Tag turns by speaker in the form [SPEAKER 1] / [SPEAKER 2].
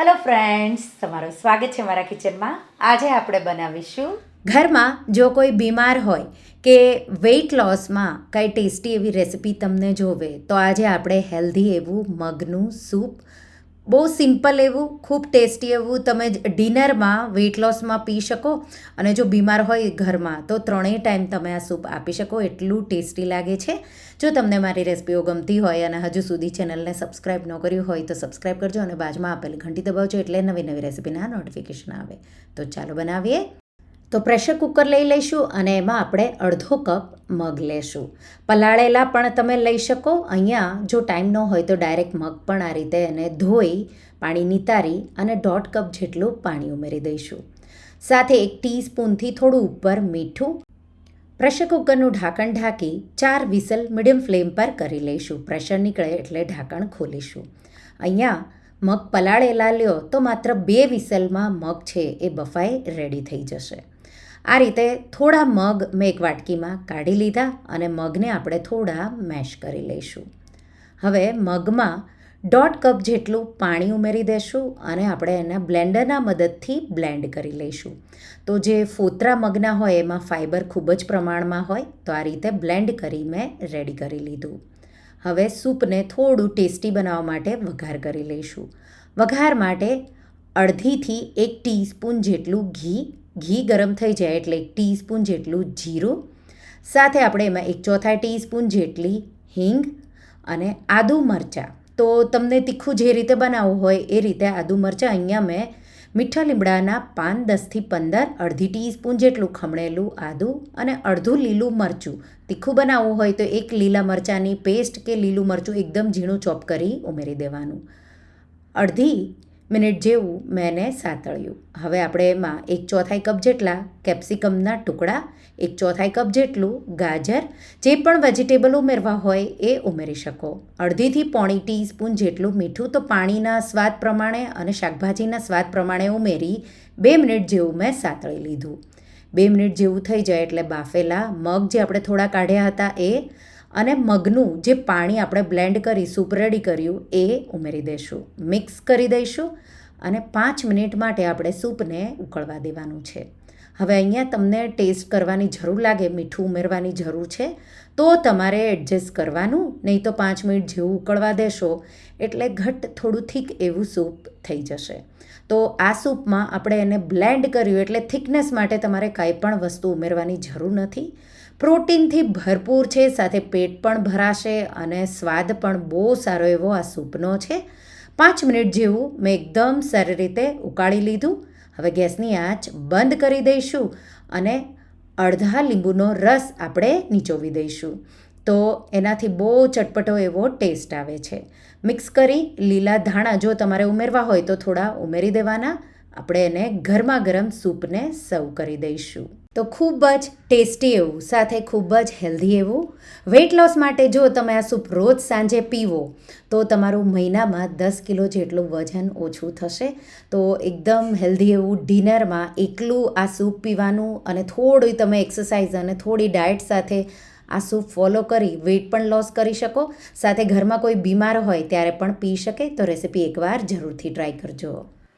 [SPEAKER 1] Hello friends તમારું સ્વાગત છે મારા કિચનમાં. આજે આપણે બનાવીશું ઘરમાં જો કોઈ બીમાર હોય કે વેઇટ લોસમાં કંઈ ટેસ્ટી એવી રેસિપી તમને જોવે, તો આજે આપણે હેલ્ધી એવું મગનું સૂપ બહુ સિમ્પલ એવું, ખૂબ ટેસ્ટી એવું તમે ડિનરમાં વેઇટ લોસમાં પી શકો અને જો બીમાર હોય ઘરમાં, તો ત્રણેય ટાઈમ તમે આ સૂપ આપી શકો. એટલું ટેસ્ટી લાગે છે. જો તમને મારી રેસિપીઓ ગમતી હોય અને હજુ સુધી ચેનલને સબસ્ક્રાઈબ ન કર્યું હોય, તો સબસ્ક્રાઈબ કરજો અને બાજુમાં આપેલી ઘંટી દબાવજો એટલે નવી નવી રેસિપીના નોટિફિકેશન આવે. તો ચાલો બનાવીએ. તો પ્રેશર કુકર લઈ લઈશું અને એમાં આપણે અડધો કપ મગ લેશું. પલાળેલા પણ તમે લઈ શકો. અહીંયા જો ટાઈમ ન હોય તો ડાયરેક્ટ મગ પણ આ રીતે એને ધોઈ, પાણી નિતારી અને દોઢ કપ જેટલું પાણી ઉમેરી દઈશું. સાથે એક ટીસ્પૂનથી થોડું ઉપર મીઠું. પ્રેશર કુકરનું ઢાંકણ ઢાંકી ચાર વિસલ મીડિયમ ફ્લેમ પર કરી લઈશું. પ્રેશર નીકળે એટલે ઢાંકણ ખોલીશું. અહીંયા મગ પલાળેલા લ્યો તો માત્ર બે વિસલમાં મગ છે એ બફાઈ રેડી થઈ જશે. આ રીતે થોડા મગ મેં એક વાટકીમાં કાઢી લીધા અને મગને આપણે થોડા મેશ કરી લઈશું. હવે મગમાં દોઢ કપ જેટલું પાણી ઉમેરી દેશું અને આપણે એના બ્લેન્ડરના મદદથી બ્લેન્ડ કરી લઈશું. તો જે ફોતરા મગના હોય એમાં ફાઇબર ખૂબ જ પ્રમાણમાં હોય તો આ રીતે બ્લેન્ડ કરી મેં રેડી કરી લીધું. હવે સૂપને થોડું ટેસ્ટી બનાવવા માટે વઘાર કરી લઈશું. વઘાર માટે અડધીથી એક ટીસ્પૂન જેટલું ઘી ઘી ગરમ થઈ જાય એટલે એક ટીસ્પૂન જેટલું જીરું, સાથે આપણે એમાં એક ચોથાઈ ટીસ્પૂન જેટલી હિંગ અને આદુ મરચાં. તો તમને તીખું જે રીતે બનાવવું હોય એ રીતે આદુ મરચાં અહીંયા મેં મીઠા લીમડાના પાન દસથી પંદર, અડધી ટીસ્પૂન જેટલું ખમણેલું આદું અને અડધું લીલું મરચું. તીખું બનાવવું હોય તો એક લીલા મરચાંની પેસ્ટ કે લીલું મરચું એકદમ ઝીણું ચોપ કરી ઉમેરી દેવાનું. અડધી મિનિટ જેવું મેં એને સાતળ્યું. હવે આપણે એમાં એક ચોથાઈ કપ જેટલા કેપ્સિકમના ટુકડા, એક ચોથાઈ કપ જેટલું ગાજર, જે પણ વેજીટેબલ ઉમેરવા હોય એ ઉમેરી શકો. અડધીથી પોણી ટીસ્પૂન જેટલું મીઠું તો પાણીના સ્વાદ પ્રમાણે અને શાકભાજીના સ્વાદ પ્રમાણે ઉમેરી બે મિનિટ જેવું મેં સાતળી લીધું. બે મિનિટ જેવું થઈ જાય એટલે બાફેલા મગ જે આપણે થોડા કાઢ્યા હતા એ અને મગનું જે પાણી આપણે બ્લેન્ડ કરી, સૂપ રેડી કર્યું, એ ઉમેરી દઈશું. મિક્સ કરી દઈશું અને પાંચ મિનિટ માટે આપણે સૂપને ઉકળવા દેવાનું છે. હવે અહીંયા તમને ટેસ્ટ કરવાની જરૂર લાગે, મીઠું ઉમેરવાની જરૂર છે, તો તમારે એડજસ્ટ કરવાનું, નહીં તો પાંચ મિનિટ જેવું ઉકળવા દેશો, એટલે ઘટ થોડું થીક એવું સૂપ થઈ જશે. તો આ સૂપમાં આપણે એને બ્લેન્ડ કર્યું એટલે થિકનેસ માટે તમારે કાંઈ પણ વસ્તુ ઉમેરવાની જરૂર નથી. પ્રોટીનથી ભરપૂર છે, સાથે પેટ પણ ભરાશે અને સ્વાદ પણ બહુ સારો એવો આ સૂપનો છે. પાંચ મિનિટ જેવું મેં એકદમ સારી રીતે ઉકાળી લીધું. હવે ગેસની આંચ બંધ કરી દઈશું અને અડધા લીંબુનો રસ આપણે નીચોવી દઈશું. તો એનાથી બહુ ચટપટો એવો ટેસ્ટ આવે છે. મિક્સ કરી લીલા ધાણા જો તમારે ઉમેરવા હોય તો થોડા ઉમેરી દેવાના. આપણે એને ગરમા ગરમ સૂપને સર્વ કરી દઈશું. તો ખૂબ જ ટેસ્ટી એવું, સાથે ખૂબ જ હેલ્ધી એવું. વેઇટ લોસ માટે જો તમે આ સૂપ રોજ સાંજે પીવો, તો તમારું મહિનામાં દસ કિલો જેટલું વજન ઓછું થશે. તો એકદમ હેલ્ધી એવું ડિનરમાં એકલું આ સૂપ પીવાનું અને થોડી તમે એક્સરસાઇઝ અને થોડી ડાયટ સાથે આ સૂપ ફોલો કરી વેઇટ પણ લોસ કરી શકો. સાથે ઘરમાં કોઈ બીમાર હોય ત્યારે પણ પી શકે, તો રેસીપી એકવાર જરૂરથી ટ્રાય કરજો.